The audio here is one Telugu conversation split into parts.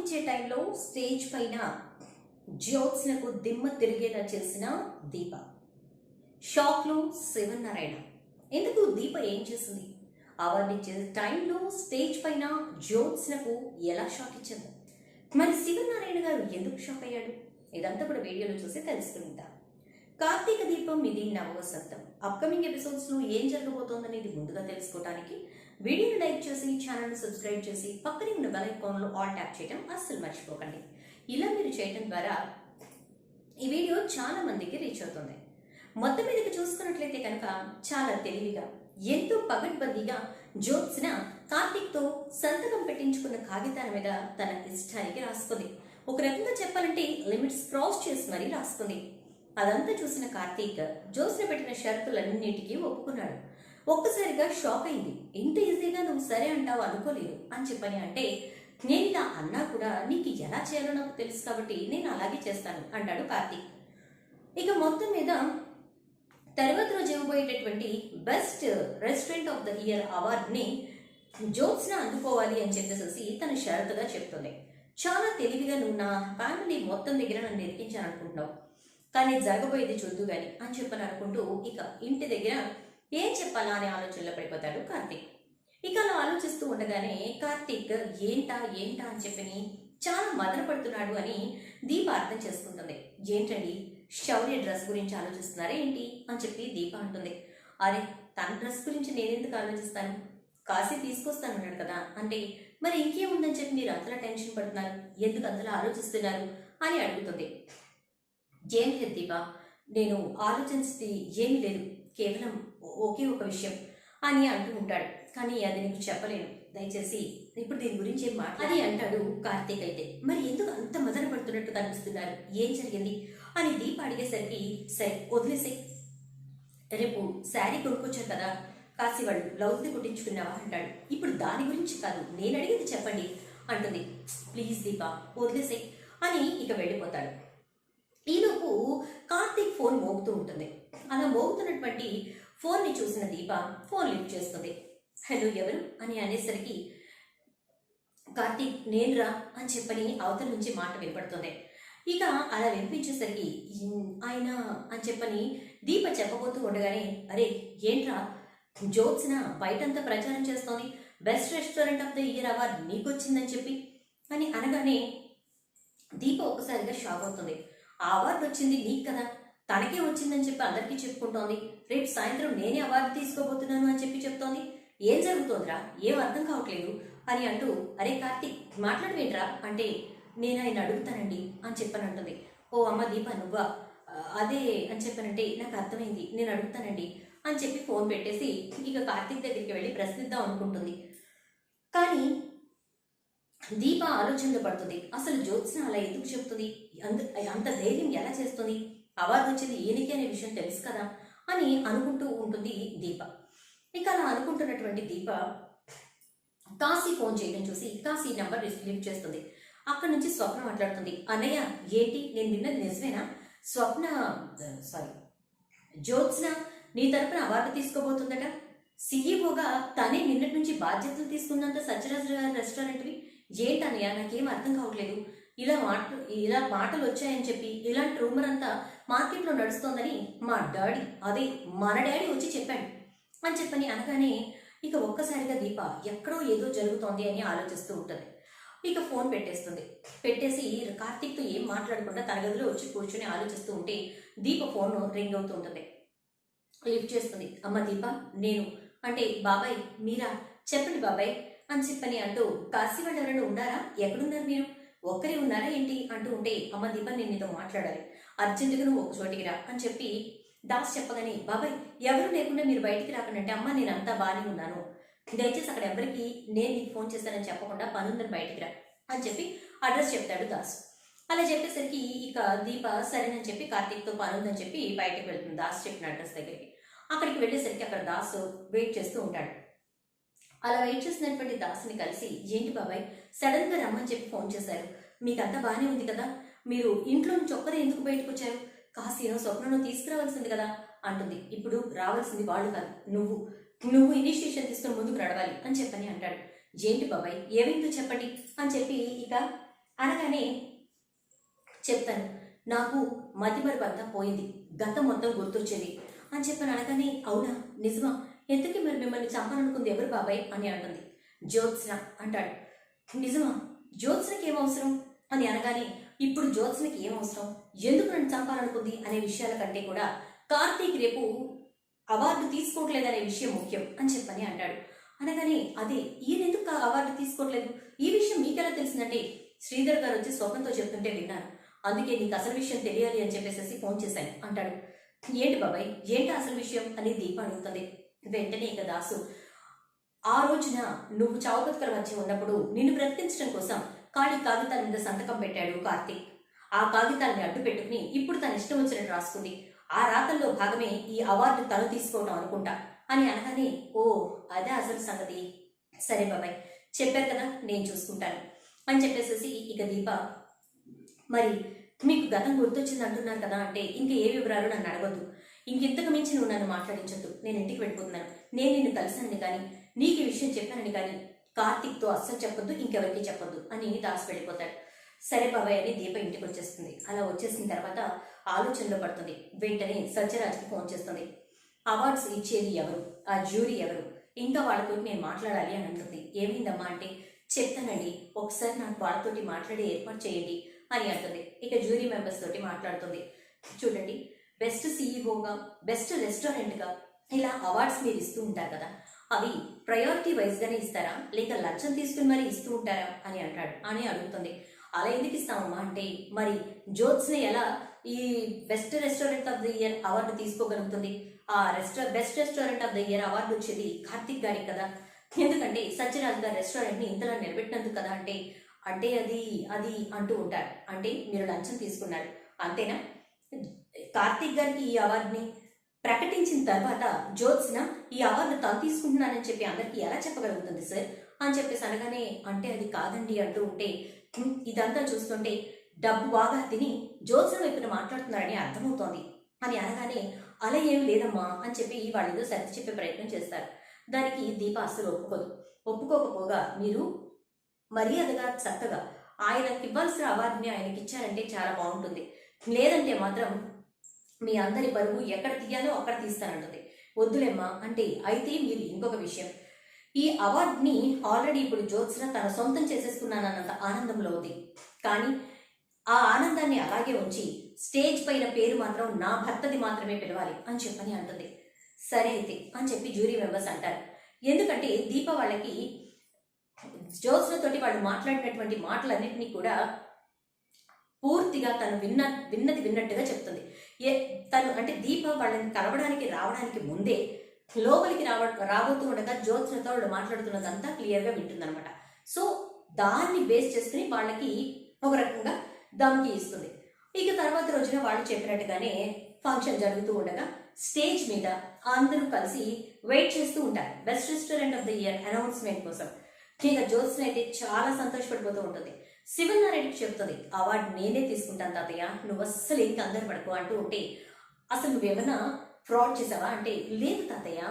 ఇచ్చే టైంలో స్టేజ్ పైన జ్యోత్స్నకు దిమ్మ తిరిగేలా చేసిన దీప. షాక్లో శివనారాయణ. ఎందుకు దీప ఏం చేసింది? అవార్డు ఇచ్చే టైంలో స్టేజ్ పైన జ్యోత్స్నకు ఎలా షాక్ ఇచ్చింది మరి శివనారాయణ గారు ఎందుకు షాక్ అయ్యాడు? ఇదంతా కూడా వీడియోలో చూసి తెలుసుకుంటా. కార్తీక మీది ఇది నవవసంతం అప్కమింగ్ ఎపిసోడ్స్లో ఏం జరగబోతోందనేది ముందుగా తెలుసుకోవడానికి వీడియోని లైక్ చేసి ఛానల్ సబ్స్క్రైబ్ చేసి పక్కనే ఉన్న బెల్ ఐకాన్లో ఆల్ ట్యాప్ చేయడం అస్సలు మర్చిపోకండి. ఇలా మీరు చేయడం ద్వారా ఈ వీడియో చాలా మందికి రీచ్ అవుతుంది. మొత్తం మీదకి చూసుకున్నట్లయితే కనుక చాలా తెలివిగా ఎంతో పగడ్బందీగా జ్యోత్స్న కార్తీక్తో సంతకం పెట్టించుకున్న కాగితాల మీద తన ఇష్టానికి రాసుకుంది. ఒక రకంగా చెప్పాలంటే లిమిట్స్ క్రాస్ చేసి మరీ రాసుకుంది. అదంతా చూసిన కార్తీక్ జ్యోత్స్న పెట్టిన షరతులన్నిటికీ ఒప్పుకున్నాడు. ఒక్కసారిగా షాక్ అయింది. ఇంత ఈజీగా నువ్వు సరే అంటావు అనుకోలేదు అని చెప్పని అంటే నేను ఇలా అన్నా కూడా నీకు ఎలా చేయాలో నాకు తెలుసు కాబట్టి నేను అలాగే చేస్తాను అంటాడు కార్తీక్. ఇక మొత్తం మీద తర్వాత రోజు ఇవ్వబోయేటటువంటి best restaurant of the year అవార్డ్ని Jyotsna అందుకోవాలి అని చెప్పేసి తన షరతుగా చెప్తుంది. చాలా తెలివిగా నువ్వు నా ఫ్యామిలీ మొత్తం దగ్గర నన్ను ఎరికించాను కానీ జరగబోయేది చూద్దు గాని అని చెప్పని అనుకుంటూ ఇక ఇంటి దగ్గర ఏం చెప్పాలా అనే ఆలోచనలో పడిపోతాడు కార్తీక్. ఇక అలా ఆలోచిస్తూ ఉండగానే కార్తీక్ ఏంటా ఏంటా అని చెప్పని చాలా మదన పడుతున్నాడు అని దీప అర్థం చేసుకుంటుంది. ఏంటండి? శౌర్య డ్రెస్ గురించి ఆలోచిస్తున్నారా ఏంటి? అని చెప్పి దీప అంటుంది. అరే తన డ్రెస్ గురించి నేనెందుకు ఆలోచిస్తాను? కాశీ తీసుకొస్తాను అన్నాడు కదా. అంటే మరి ఇంకేముందని చెప్పి మీరు అంతలా టెన్షన్ పడుతున్నారు? ఎందుకు అంతలా ఆలోచిస్తున్నారు? అని అడుగుతుంది. ఏం లేదు దీప. నేను ఆలోచించింది ఏమీ లేదు. కేవలం ఒకే ఒక విషయం అని అంటూ ఉంటాడు. కానీ అది నీకు చెప్పలేను. దయచేసి ఇప్పుడు దీని గురించి ఏం మాట్లాడి? అంటాడు కార్తీక్ అయితే. మరి ఎందుకు అంత మదన పడుతున్నట్టు కనిపిస్తున్నారు? ఏం జరిగింది? అని దీప అడిగేసరికి సరే వదిలేసే రేపు శారీ కొనుక్కొచ్చారు కదా. కాసి వాళ్ళు బ్లౌజ్ని కుట్టించుకున్నావా? అంటాడు. ఇప్పుడు దాని గురించి కాదు. నేను అడిగేది చెప్పండి. అంటుంది. ప్లీజ్ దీప వదిలేసే అని ఇక వెళ్ళిపోతాడు. ఈలోపు కార్తీక్ ఫోన్ మోగుతూ ఉంటుంది. అలా మోగుతున్నటువంటి ఫోన్ని చూసిన దీప ఫోన్ లిఫ్ట్ చేస్తుంది. హలో ఎవరు? అని అనేసరికి కార్తీక్ నేనురా అని చెప్పని అవతల నుంచి మాట వినపడుతుంది. ఇక అలా వినిపించేసరికి ఆయన అని చెప్పని దీప చెప్పబోతూ ఉండగానే అరే ఏంట్రా? జోత్స్న బయటంతా ప్రచారం చేస్తోంది. Best restaurant of the year award నీకు వచ్చిందని చెప్పి అని అనగానే దీప ఒక్కసారిగా షాక్ అవుతుంది. ఆ అవార్డు వచ్చింది నీకు కదా? తనకే వచ్చిందని చెప్పి అందరికీ చెప్పుకుంటోంది. రేపు సాయంత్రం నేనే అవార్డు తీసుకోబోతున్నాను అని చెప్పి చెప్తోంది. ఏం జరుగుతోందిరా? ఏం అర్థం కావట్లేదు అని అంటూ అరే కార్తీక్ మాట్లాడవేంట్రా? అంటే నేను ఆయన అడుగుతానండి అని చెప్పనంటుంది. ఓ అమ్మ దీప నువ్వా? అదే అని చెప్పానంటే నాకు అర్థమైంది. నేను అడుగుతానండి అని చెప్పి ఫోన్ పెట్టేసి ఇక కార్తీక్ దగ్గరికి వెళ్ళి ప్రశ్నిద్దాం అనుకుంటుంది. కానీ దీప ఆలోచనలో పడుతుంది అసలు జ్యోత్స్న అలా ఎందుకు చెప్తుంది? అంత అంత ధైర్యం ఎలా చేస్తుంది? అవార్డు వచ్చింది ఈయనకి అనే విషయం తెలుసు కదా అని అనుకుంటూ ఉంటుంది దీప. ఇక అలా అనుకుంటున్నటువంటి దీప కాశీ ఫోన్ చేయడం చూసి కాశీ నెంబర్ రిసీవ్ చేస్తుంది. అక్కడి నుంచి స్వప్న మాట్లాడుతుంది. అన్నయ్య ఏంటి? నేను నిన్నది నిజమేనా? స్వప్న సారీ జ్యోత్స్న నీ తరపున అవార్డు తీసుకోబోతుందట? సీఈఓగా తనే నిన్నటి నుంచి బాధ్యతలు తీసుకున్నంత సత్యరాజు గారి రెస్టారెంట్వి? ఏంటన్నయ్య? నాకేం అర్థం కావట్లేదు. ఇలా మాట ఇలా మాటలు వచ్చాయని చెప్పి ఇలాంటి రూమర్ అంతా మార్కెట్లో నడుస్తోందని మా డాడీ అదే మన డాడీ వచ్చి చెప్పాడు. అని చెప్పని అనగానే ఇక ఒక్కసారిగా దీప ఎక్కడో ఏదో జరుగుతోంది అని ఆలోచిస్తూ ఉంటుంది. ఇక ఫోన్ పెట్టేస్తుంది. పెట్టేసి కార్తీక్తో ఏం మాట్లాడకుండా తన వచ్చి కూర్చొని ఆలోచిస్తూ ఉంటే దీప ఫోన్ రింగ్ అవుతూ ఉంటుంది. లిఫ్ట్ చేస్తుంది. అమ్మ దీప నేను అంటే బాబాయ్ మీరా? చెప్పండి బాబాయ్ అని చెప్పని అంటూ కాశీ వాళ్ళు ఎవరైనా ఉన్నారా? ఎక్కడున్నారు మీరు? ఒక్కరే ఉన్నారా ఏంటి? అంటూ ఉంటే అమ్మ దీప నేను నీతో మాట్లాడాలి. అర్జెంటుగా నువ్వు ఒక చోటికి రా అని చెప్పి దాస్ చెప్పగానే బాబాయ్ ఎవరు లేకుండా మీరు బయటికి రాకుండా అమ్మ నేను అంతా బాగానే ఉన్నాను. దయచేసి అక్కడ ఎవరికి నేను నీకు ఫోన్ చేస్తానని చెప్పకుండా పనుందని బయటికి రా అని చెప్పి అడ్రస్ చెప్తాడు దాస్. అలా చెప్పేసరికి ఇక దీప సరేనని చెప్పి కార్తీక్తో పనుందని చెప్పి బయటకు వెళ్తుంది. దాస్ చెప్పిన అడ్రస్ దగ్గరికి. అక్కడికి వెళ్ళేసరికి అక్కడ దాస్ వెయిట్ చేస్తూ ఉంటాడు. అలా వెయిట్ చేసినటువంటి దాసుని కలిసి ఏంటి బాబాయ్ సడన్గా రమ్మని చెప్పి ఫోన్ చేశారు. మీకంతా బాగానే ఉంది కదా. మీరు ఇంట్లో నుంచి ఎందుకు బయటకు వచ్చారు కాశీనో స్వప్నను తీసుకురావాల్సింది కదా అంటుంది. ఇప్పుడు రావాల్సింది వాళ్ళు కాదు నువ్వు. నువ్వు ఇనిషియేషన్ తీసుకుని ముందుకు నడవాలి అని చెప్పని అంటాడు. ఏంటి బాబాయ్ ఏమైందో చెప్పండి అని చెప్పి ఇక అనగానే చెప్తాను. నాకు మతిమరుపు అంతా పోయింది. గతం మొత్తం గుర్తొచ్చేది అని చెప్పని అనగానే అవునా? నిజమా? ఎందుకు మరి మిమ్మల్ని చంపాలనుకుంది ఎవరు బాబాయ్ అని అంటుంది జ్యోత్స్న అంటాడు. నిజమా? జ్యోత్స్నకి ఏం అవసరం? అని అనగానే ఇప్పుడు జ్యోత్స్నకి ఏం అవసరం? ఎందుకు నన్ను చంపాలనుకుంది అనే విషయాల కంటే కూడా కార్తీక్ రేపు అవార్డు తీసుకోవట్లేదనే విషయం ముఖ్యం అని చెప్పని అంటాడు. అనగానే అదే ఈయన ఎందుకు అవార్డు తీసుకోవట్లేదు? ఈ విషయం మీకెలా తెలిసిందంటే శ్రీధర్ గారు వచ్చి స్వప్నంతో చెప్తుంటే విన్నాను అందుకే నీకు అసలు విషయం తెలియాలి అని చెప్పేసి ఫోన్ చేశాను అంటాడు. ఏంటి బాబాయ్? ఏంటి అసలు విషయం? అని దీప అడుగుతుంది. వెంటనే ఇక దాసు ఆ రోజున నువ్వు చావు బతుకల మధ్య ఉన్నప్పుడు నిన్ను బ్రతికించడం కోసం ఖాళీ కాగితాల మీద సంతకం పెట్టాడు కార్తీక్. ఆ కాగితాలని అడ్డు పెట్టుకుని ఇప్పుడు తన ఇష్టం వచ్చినట్టు రాసుకుంది. ఆ రాతల్లో భాగమే ఈ అవార్డు తను తీసుకోవడం అనుకుంటా అని అనగానే ఓ అదే అసలు సంగతి. సరే బాబాయ్ చెప్పారు కదా నేను చూసుకుంటాను అని చెప్పేసేసి ఇక దీప మరి మీకు గతం గుర్తొచ్చింది అంటున్నారు కదా అంటే ఇంక ఏ వివరాలు నన్ను అడగొద్దు. ఇంకెంతకు మించి నువ్వు నన్ను మాట్లాడించొద్దు. నేను ఇంటికి వెళ్ళిపోతున్నాను. నేను నిన్ను కలిశానని కానీ నీకు ఈ విషయం చెప్పానని కానీ కార్తీక్తో అస్సలు చెప్పొద్దు ఇంకెవరికి చెప్పొద్దు అని దాసి వెళ్ళిపోతాడు. సరే బాబాయ్ అని దీప ఇంటికి వచ్చేస్తుంది. అలా వచ్చేసిన తర్వాత ఆలోచనలో పడుతుంది. వెంటనే సత్యరాజ్కి ఫోన్ చేస్తుంది. అవార్డ్స్ ఇచ్చేది ఎవరు? ఆ జ్యూరీ ఎవరు? ఇంకా వాళ్ళతో నేను మాట్లాడాలి అని అంటుంది. ఏమైందమ్మా అంటే చెప్తానండి. ఒకసారి నాకు వాళ్ళతోటి మాట్లాడే ఏర్పాటు చేయండి. అని అంటుంది. ఇక జ్యూరీ మెంబర్స్ తోటి మాట్లాడుతుంది. చూడండి బెస్ట్ సీఈఓగా బెస్ట్ రెస్టారెంట్గా ఇలా అవార్డ్స్ మీరు ఇస్తూ ఉంటారు కదా అవి ప్రయారిటీ వైజ్గానే ఇస్తారా? లేక లంచం తీసుకుని మరి ఇస్తూ ఉంటారా? అని అంటాడు. అని అడుగుతుంది. అలా ఎందుకు ఇస్తామమ్మా అంటే మరి జ్యోత్స్ని ఎలా ఈ best restaurant of the year award తీసుకోగలుగుతుంది? ఆ రెస్టా best restaurant of the year award వచ్చేది కార్తిక్ గారికి కదా. ఎందుకంటే సత్యరాజ్ గారి రెస్టారెంట్ని ఇంతలా నిలబెట్టినందుకు కదా అంటే అంటే అది అది అంటూ ఉంటారు. అంటే మీరు లంచం తీసుకున్నారు. అంతేనా? కార్తీక్ గారికి ఈ అవార్డుని ప్రకటించిన తర్వాత జ్యోత్స్న ఈ అవార్డు తను తీసుకుంటున్నానని చెప్పి అందరికీ ఎలా చెప్పగలుగుతుంది సార్? అని చెప్పేసి అనగానే అంటే అది కాదండి అంటూ ఉంటే ఇదంతా చూస్తుంటే డబ్బు బాగా తిని జ్యోత్స్న వైపున మాట్లాడుతున్నారని అర్థమవుతోంది. అని అనగానే అలా ఏం లేదమ్మా అని చెప్పి వాళ్ళు ఏదో సర్ది చెప్పే ప్రయత్నం చేస్తారు. దానికి దీప అస్సలు ఒప్పుకోదు. ఒప్పుకోకపోగా మీరు మర్యాదగా చక్కగా. ఆయనకి ఇవ్వాల్సిన అవార్డుని ఆయనకి ఇచ్చారంటే చాలా బాగుంటుంది. లేదంటే మాత్రం మీ అందరి బరువు ఎక్కడ తీయాలో అక్కడ తీస్తానంటుంది. వద్దులేమ్మా అంటే అయితే మీరు ఇంకొక విషయం. ఈ అవార్డుని ఆల్రెడీ ఇప్పుడు జ్యోత్స్న తన సొంతం చేసేసుకున్నానన్నంత ఆనందంలో ఉంది. కానీ ఆ ఆనందాన్ని అలాగే ఉంచి స్టేజ్ పైన పేరు మాత్రం నా భర్తది మాత్రమే పిలవాలి అని చెప్పని అంటుంది. సరే అయితే అని చెప్పి జ్యూరీ మెంబర్స్ అంటారు. ఎందుకంటే దీప వాళ్ళకి జ్యోత్స్నతోటి వాళ్ళు మాట్లాడినటువంటి మాటలన్నింటినీ కూడా పూర్తిగా తను విన్న విన్నది విన్నట్టుగా చెప్తుంది. ఏ తను అంటే దీప వాళ్ళని కలవడానికి రావడానికి ముందే లోపలికి రావ రాబోతూ ఉండగా జ్యోత్స్నతో వాళ్ళు మాట్లాడుతున్నదంతా క్లియర్గా వింటుందనమాట సో దాన్ని బేస్ చేసుకుని వాళ్ళకి ఒక రకంగా దమ్కి ఇస్తుంది. ఇక తర్వాత రోజున వాళ్ళు చెప్పినట్టుగానే ఫంక్షన్ జరుగుతూ ఉండగా స్టేజ్ మీద అందరూ కలిసి వెయిట్ చేస్తూ ఉంటారు. Best restaurant of the year announcement కోసం. ఇక జ్యోత్స్న అయితే చాలా సంతోషపడిపోతూ ఉంటుంది. శివనారాయణకి చెప్తుంది అవార్డు నేనే తీసుకుంటాను తాతయ్య నువ్వు అస్సలు ఏం కందరు పడుకో అంటూ ఉంటే అసలు నువ్వేమన్నా ఫ్రాడ్ చేసావా? అంటే లేదు తాతయ్య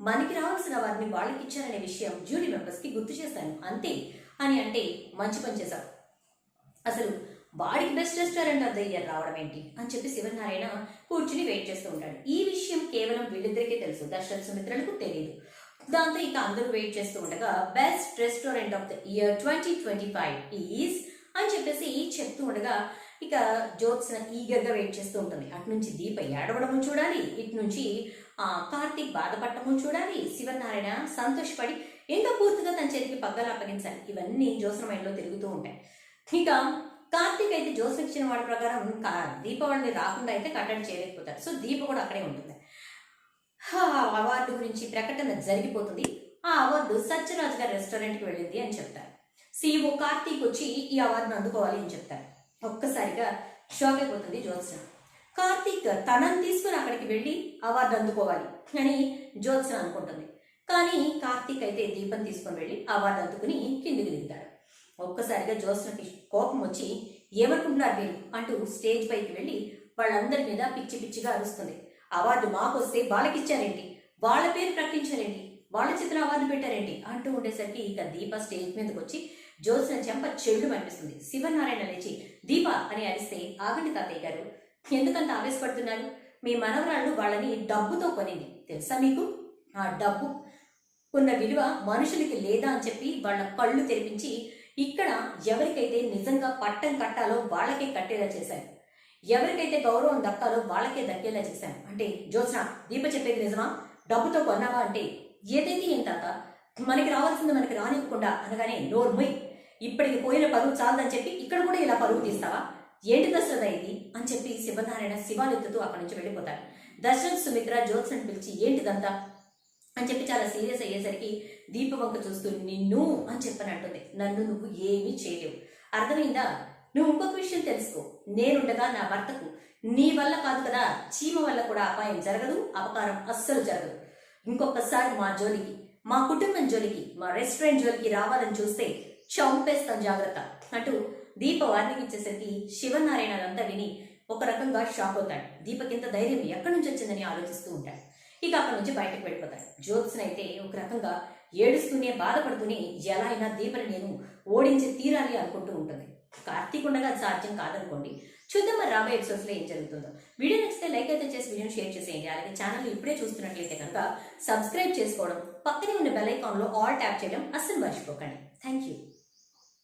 మనకి రావాల్సిన వారిని వాళ్ళకి ఇచ్చారనే విషయం జ్యూరీ మెంబర్స్కి గుర్తు చేశాను అంతే అని అంటే మంచి పని చేశావు. అసలు వాడికి best restaurant of the year రావడం ఏంటి? అని చెప్పి శివనారాయణ కూర్చుని వెయిట్ చేస్తూ ఉంటాడు. ఈ విషయం కేవలం వీళ్ళిద్దరికే తెలుసు దర్శన సుమిత్రలకు తెలియదు దాంతో ఇక అందరూ వెయిట్ చేస్తూ ఉండగా best restaurant of the year twenty twenty five is అని చెప్పేసి చెప్తూ ఉండగా ఇక జ్యోత్స్న ఈగర్గా వెయిట్ చేస్తూ ఉంటుంది. అటు నుంచి దీప ఏడవడము చూడాలి ఇటు నుంచి కార్తీక్ బాధపడటము చూడాలి శివనారాయణ సంతోషపడి ఇంకా పూర్తిగా తన చేతికి పగ్గాలు అప్పగించాలి. ఇవన్నీ జ్యోత్స్న మైండ్లో తిరుగుతూ ఉంటాయి. ఇక కార్తీక్ అయితే జ్యోత్స్న ఇచ్చిన వాడి ప్రకారం దీపావళిని రాకుండా అయితే కట్టడి చేయలేకపోతారు సో దీప కూడా అక్కడే ఉంటుంది. ఆ అవార్డు గురించి ప్రకటన జరిగిపోతుంది. ఆ అవార్డు సత్యరాజ్ గారి రెస్టారెంట్కి వెళ్ళింది అని చెప్తారు. సిఇఓ కార్తీక్ వచ్చి ఈ అవార్డును అందుకోవాలి అని చెప్తారు. ఒక్కసారిగా షాక్ అయిపోతుంది జ్యోత్స్న. కార్తీక్ తనని తీసుకుని అక్కడికి వెళ్ళి అవార్డు అందుకోవాలి అని జ్యోత్స్న అనుకుంటుంది. కానీ కార్తీక్ అయితే దీపం తీసుకొని వెళ్ళి అవార్డు అందుకుని కిందికి దిగుతాడు. ఒక్కసారిగా జ్యోత్స్నకి కోపం వచ్చి ఏమనుకుంటున్నారు వీళ్ళు అంటూ స్టేజ్ పైకి వెళ్ళి వాళ్ళందరి మీద పిచ్చి పిచ్చిగా అరుస్తుంది. అవార్డు మాకు వస్తే వాళ్ళకిచ్చారేంటి? వాళ్ళ పేరు ప్రకటించారేంటి? వాళ్ళ చిత్రం అవార్డు పెట్టారేంటి? అంటూ ఉండేసరికి ఇక దీప స్టేజ్ మీదకి వచ్చి జ్యోత్స్న చెంప చెడు అనిపిస్తుంది శివనారాయణ లేచి దీప అని అరిస్తే ఆగండి తాతయ్య గారు. ఎందుకంత ఆవేశపడుతున్నారు? మీ మనవరాళ్ళు వాళ్ళని డబ్బుతో కొనింది. తెలుసా మీకు? ఆ డబ్బు ఉన్న విలువ మనుషులకి లేదా అని చెప్పి వాళ్ళ కళ్ళు తెరిపించి ఇక్కడ ఎవరికైతే నిజంగా పట్టం కట్టాలో వాళ్ళకే కట్టేలా చేశారు. ఎవరికైతే గౌరవం దక్కాలో వాళ్ళకే దక్కేలా చేశాను. అంటే జ్యోత్స్న దీప చెప్పేది నిజమా? డబ్బుతో కొన్నావా అంటే ఏదైతే ఏం తాత మనకి రావాల్సింది మనకి రానివ్వకుండా అనగానే నోర్మొయ్ ఇప్పటికి పోయిన పరువు చాలదని చెప్పి ఇక్కడ కూడా ఇలా పరువు తీస్తావా? ఏంటి దశరథ ఇది? అని చెప్పి శివనారాయణ శివాలెత్తుతూ అక్కడి నుంచి వెళ్ళిపోతారు దశరథ్ సుమిత్ర జ్యోత్స్ని పిలిచి ఏంటిదంతా? అని చెప్పి చాలా సీరియస్ అయ్యేసరికి దీప వంక చూస్తూ నిన్ను అని చెప్పని అంటుంది. నన్ను నువ్వు ఏమీ చేయలేవు. అర్థమైందా? నువ్వు ఇంకొక విషయం తెలుసుకో. నేనుండగా నా భర్తకు నీ వల్ల కాదు కదా చీమ వల్ల కూడా అపాయం జరగదు అపకారం అస్సలు జరగదు. ఇంకొకసారి మా జోలికి మా కుటుంబం జోలికి మా రెస్టారెంట్ జోలికి రావాలని చూస్తే చంపేస్తాం జాగ్రత్త అంటూ దీప వార్నింగ్ ఇచ్చేసరికి శివనారాయణ విని ఒక రకంగా షాక్ అవుతాడు దీపకింత ధైర్యం ఎక్కడి నుంచి వచ్చిందని ఆలోచిస్తూ ఉంటాడు ఇక అక్కడి నుంచి బయటకు వెళ్ళిపోతాడు జ్యోత్స్న అయితే ఒక రకంగా ఏడుస్తూనే బాధపడుతూనే ఎలా అయినా దీపని నేను ఓడించి తీరాలి అనుకుంటూ ఉంటుంది. కార్తీక్ ఉండగా అది సాధ్యం కాదనుకోండి. చూద్దాం మరి రాబోయే ఎపిసోడ్స్లో ఏం జరుగుతుందో. వీడియో నచ్చితే లైక్ అయితే చేసి వీడియోని షేర్ చేసేయండి. అలాగే ఛానల్ ఇప్పుడే చూస్తున్నట్లయితే కనుక సబ్స్క్రైబ్ చేసుకోవడం పక్కనే ఉన్న బెల్ ఐకాన్లో ఆల్ ట్యాప్ చేయడం అస్సలు మర్చిపోకండి. Thank you